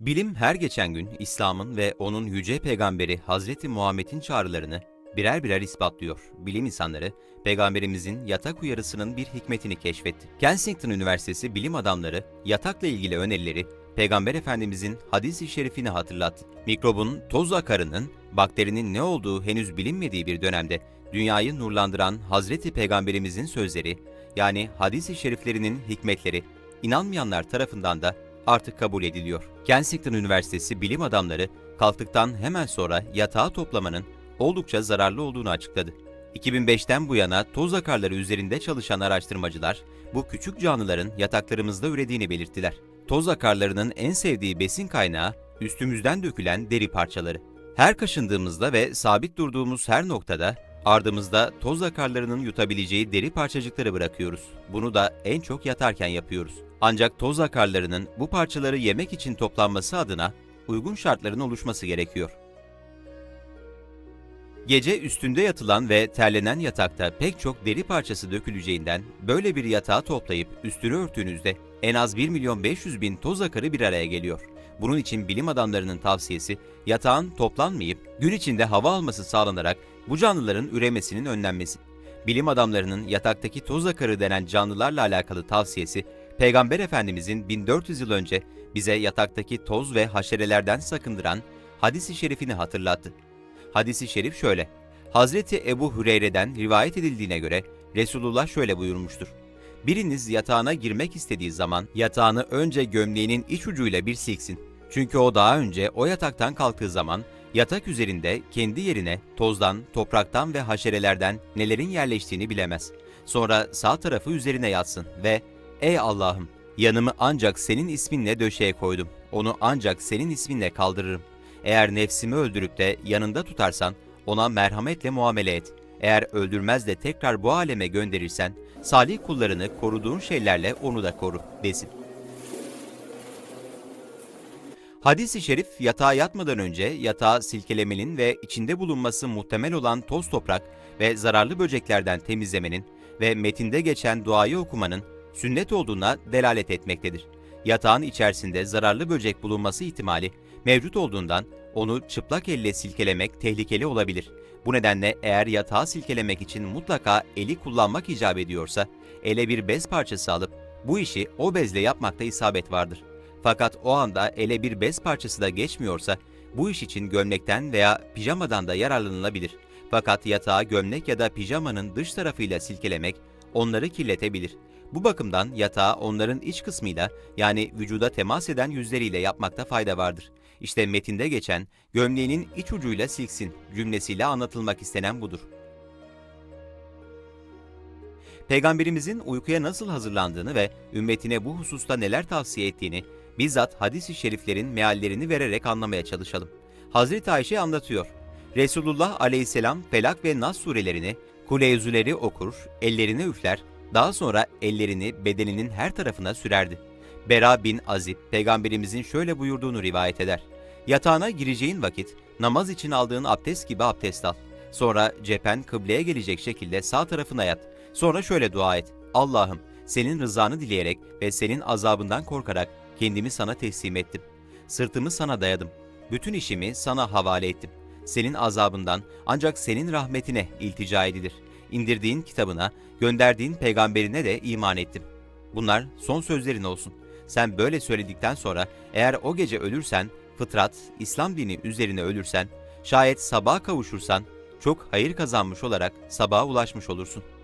Bilim her geçen gün İslam'ın ve onun yüce peygamberi Hazreti Muhammed'in çağrılarını birer birer ispatlıyor. Bilim insanları peygamberimizin yatak uyarısının bir hikmetini keşfetti. Kensington Üniversitesi bilim adamları yatakla ilgili önerileri Peygamber Efendimizin hadis-i şerifini hatırlattı. Mikrobun, toz akarının, bakterinin ne olduğu henüz bilinmediği bir dönemde dünyayı nurlandıran Hazreti Peygamberimizin sözleri yani hadis-i şeriflerinin hikmetleri inanmayanlar tarafından da artık kabul ediliyor. Kensington Üniversitesi bilim adamları kalktıktan hemen sonra yatağı toplamanın oldukça zararlı olduğunu açıkladı. 2005'ten bu yana toz akarları üzerinde çalışan araştırmacılar bu küçük canlıların yataklarımızda ürediğini belirttiler. Toz akarlarının en sevdiği besin kaynağı üstümüzden dökülen deri parçaları. Her kaşındığımızda ve sabit durduğumuz her noktada ardımızda toz akarlarının yutabileceği deri parçacıkları bırakıyoruz. Bunu da en çok yatarken yapıyoruz. Ancak toz akarlarının bu parçaları yemek için toplanması adına uygun şartların oluşması gerekiyor. Gece üstünde yatılan ve terlenen yatakta pek çok deri parçası döküleceğinden böyle bir yatağı toplayıp üstünü örttüğünüzde en az 1 milyon 500 bin toz akarı bir araya geliyor. Bunun için bilim adamlarının tavsiyesi yatağın toplanmayıp gün içinde hava alması sağlanarak bu canlıların üremesinin önlenmesi. Bilim adamlarının yataktaki toz akarı denen canlılarla alakalı tavsiyesi Peygamber Efendimizin 1400 yıl önce bize yataktaki toz ve haşerelerden sakındıran hadisi şerifini hatırlattı. Hadisi şerif şöyle. Hazreti Ebu Hüreyre'den rivayet edildiğine göre Resulullah şöyle buyurmuştur. Biriniz yatağına girmek istediği zaman yatağını önce gömleğinin iç ucuyla bir silksin. Çünkü o daha önce o yataktan kalktığı zaman yatak üzerinde kendi yerine tozdan, topraktan ve haşerelerden nelerin yerleştiğini bilemez. Sonra sağ tarafı üzerine yatsın ve ''Ey Allah'ım, yanımı ancak senin isminle döşeye koydum. Onu ancak senin isminle kaldırırım. Eğer nefsimi öldürüp de yanında tutarsan ona merhametle muamele et. Eğer öldürmez de tekrar bu aleme gönderirsen salih kullarını koruduğun şeylerle onu da koru desin. Hadis-i şerif yatağa yatmadan önce yatağı silkelemenin ve içinde bulunması muhtemel olan toz toprak ve zararlı böceklerden temizlemenin ve metinde geçen duayı okumanın sünnet olduğuna delalet etmektedir. Yatağın içerisinde zararlı böcek bulunması ihtimali mevcut olduğundan onu çıplak elle silkelemek tehlikeli olabilir. Bu nedenle eğer yatağı silkelemek için mutlaka eli kullanmak icap ediyorsa, ele bir bez parçası alıp bu işi o bezle yapmakta isabet vardır. Fakat o anda ele bir bez parçası da geçmiyorsa, bu iş için gömlekten veya pijamadan da yararlanılabilir. Fakat yatağı gömlek ya da pijamanın dış tarafıyla silkelemek onları kirletebilir. Bu bakımdan yatağı onların iç kısmıyla yani vücuda temas eden yüzleriyle yapmakta fayda vardır. İşte metinde geçen gömleğinin iç ucuyla silksin cümlesiyle anlatılmak istenen budur. Peygamberimizin uykuya nasıl hazırlandığını ve ümmetine bu hususta neler tavsiye ettiğini bizzat hadis-i şeriflerin meallerini vererek anlamaya çalışalım. Hazreti Ayşe anlatıyor. Resulullah aleyhisselam Felak ve Nas surelerini, kuleyzüleri okur, ellerine üfler, daha sonra ellerini bedeninin her tarafına sürerdi. Bera bin Azib, peygamberimizin şöyle buyurduğunu rivayet eder. Yatağına gireceğin vakit namaz için aldığın abdest gibi abdest al. Sonra cephen kıbleye gelecek şekilde sağ tarafına yat. Sonra şöyle dua et. Allah'ım senin rızanı dileyerek ve senin azabından korkarak kendimi sana teslim ettim. Sırtımı sana dayadım. Bütün işimi sana havale ettim. Senin azabından ancak senin rahmetine iltica edilir. İndirdiğin kitabına, gönderdiğin peygamberine de iman ettim. Bunlar son sözlerin olsun. Sen böyle söyledikten sonra eğer o gece ölürsen, fıtrat, İslam dini üzerine ölürsen, şayet sabaha kavuşursan, çok hayır kazanmış olarak sabaha ulaşmış olursun.''